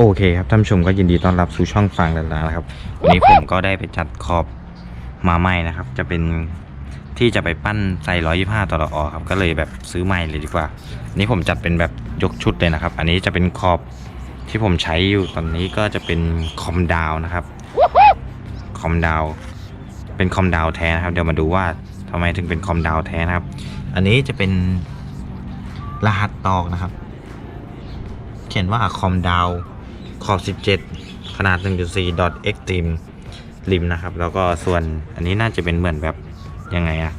โอเคครับท่านชมก็ยินดีต้อนรับสู่ช่องฟังแล้วนะครับวันนี้ผมก็ได้ไปจัดขอบมาใหม่นะครับ จะเป็นที่จะไปปั้นใส่ร้อยยี่ห้าต่อละออครับ ก็เลยแบบซื้อใหม่เลยดีกว่านนี้ผมจัดเป็นแบบยกชุดเลยนะครับ อันนี้จะเป็นขอบที่ผมใช้อยู่ตอนนี้ก็จะเป็นคอมดาวนะครับคอมดาวเป็นคอมดาวแท้นะครับ เดี๋ยวมาดูว่าทำไมถึงเป็นคอมดาวแท้นะครับ อันนี้จะเป็นรหัสตอกนะครับ เขียนว่าคอมดาว ขอบ 17 ขนาด 1.4 dot extreme ริมนะครับ แล้วก็ส่วนอันนี้น่าจะเป็นเหมือนแบบยังไงอะ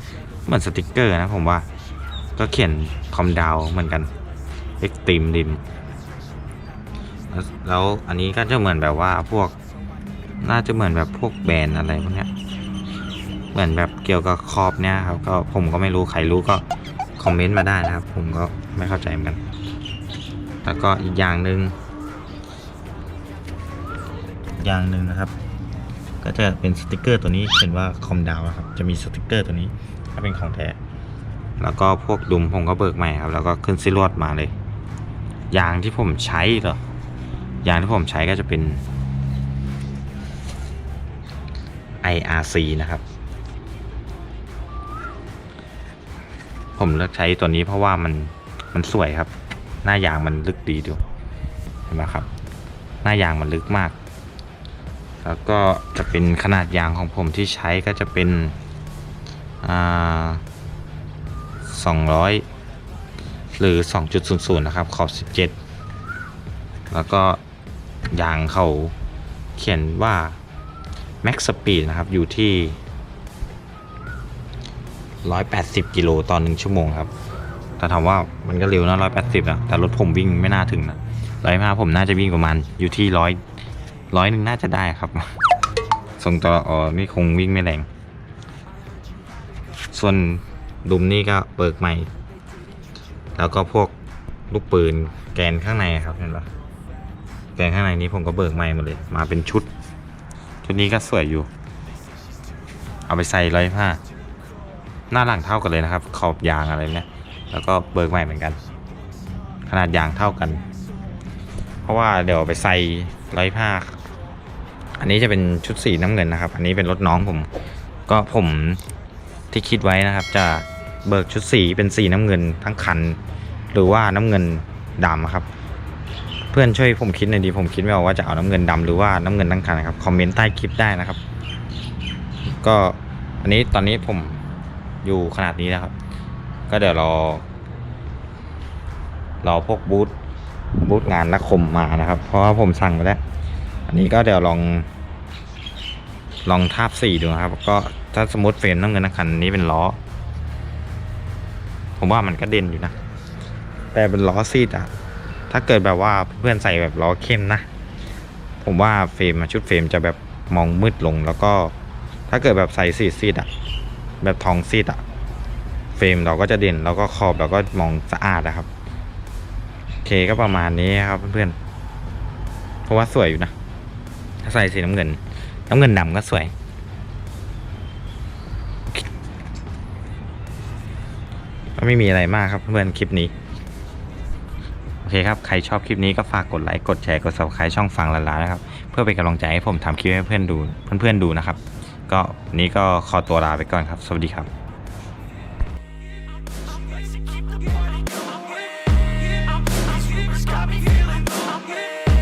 เหมือนสติกเกอร์นะผมว่าก็เขียนคอมดาวเหมือนกัน extreme ริมแล้วอันนี้ก็จะเหมือนแบบว่าพวกน่าจะเหมือนแบบพวกแบรนด์อะไรพวกเนี้ยเหมือนแบบเกี่ยวกับครอบเนี่ยครับก็ผมก็ไม่รู้ใครรู้ก็คอมเมนต์มาได้นะครับ ผมก็ไม่เข้าใจเหมือนกัน แล้วก็อีกอย่างหนึ่ง อย่างหนึ่งนะครับ ก็จะเป็นสติกเกอร์ตัวนี้เห็นว่าคอมดาวนะครับ จะมีสติกเกอร์ตัวนี้ ถ้าเป็นของแท้ แล้วก็พวกดุมผมก็เบิกใหม่ครับ แล้วก็ขึ้นซิลวดมาเลย ยางที่ผมใช้เหรอ ยางที่ผมใช้ก็จะเป็น IRC นะครับ ผมเลือกใช้ตัวนี้เพราะว่ามันมันสวยครับ หน้ายางมันลึกดีดู เห็นไหมครับ หน้ายางมันลึกมาก แล้วก็จะเป็นขนาดยางของผมที่ใช้ก็จะเป็นสองร้อยหรือ 2.00 นะครับ ขอบ 17 แล้วก็ยางเขาเขียนว่า Max Speed นะครับ อยู่ที่ 180 กิโลต่อหนึ่งชั่วโมงครับ แต่ถามว่ามันก็เร็วนะ 180นะแต่รถผมวิ่งไม่น่าถึงนะร้อยห้าผมน่าจะวิ่งประมาณอยู่ที่ ร้อยหนึ่งน่าจะได้ครับส่งต่ออ๋อนี่คงวิ่งไม่แรง ส่วนดุมนี่ก็เปิกใหม่ แล้วก็พวกลูกปืนแกนข้างในครับเห็นปะแกนข้างในนี้ผมก็เบิกใหม่หมดเลย มาเป็นชุด ชุดนี้ก็สวยอยู่ เอาไปใส่ร้อยผ้า หน้าหลังเท่ากันเลยนะครับ ขอบยางอะไรเนี่ย แล้วก็เบิกใหม่เหมือนกัน ขนาดยางเท่ากัน เพราะว่าเดี๋ยวไปใส่ร้อยผ้า อันนี้จะเป็นชุดสีน้ำเงินนะครับ อันนี้เป็นรถน้องผม ก็ผมที่คิดไว้นะครับ จะเบิกชุดสีเป็นสีน้ำเงินทั้งคัน หรือว่าน้ำเงินดำครับ เพื่อนช่วยผมคิดหน่อยดีผมคิดไม่ออกว่าจะเอาน้ำเงินดำหรือว่าน้ำเงินทั้งคันครับคอมเมนต์ใต้คลิปได้นะครับ ก็อันนี้ตอนนี้ผมอยู่ขนาดนี้นะครับ ก็เดี๋ยวรอรอพวกบูธบูธงานนักคมมานะครับ เพราะว่าผมสั่งไปแล้ว อันนี้ก็เดี๋ยวลองลองทาบสีดูนะครับ ก็ถ้าสมมติเฟรมน้ำเงินทั้งคันนี้เป็นล้อ ผมว่ามันก็เด่นอยู่นะ แต่เป็นล้อซีดอะถ้าเกิดแบบว่าเพื่อนใส่แบบล้อเข้มนะ ผมว่าเฟรมชุดเฟรมจะแบบมองมืดลงแล้วก็ ถ้าเกิดแบบใส่สีดซีดอะแบบทองซีดอะเฟรมเราก็จะเด่นแล้วก็ขอบเราก็มองสะอาดนะครับโอเคก็ประมาณนี้ครับเพื่อนๆเพราะว่าสวยอยู่นะ ใส่สีน้ำเงิน น้ำเงินดำก็สวย ก็ไม่มีอะไรมากครับเพื่อนคลิปนี้ โอเคครับ ใครชอบคลิปนี้ก็ฝากกดไลค์ กดแชร์ กด subscribe ช่องฟังละลานะครับ เพื่อเป็นกำลังใจให้ผมทำคลิปให้เพื่อนดู เพื่อนๆดูนะครับ ก็นนี้ก็ขอตัวลาไปก่อนครับ สวัสดีครับ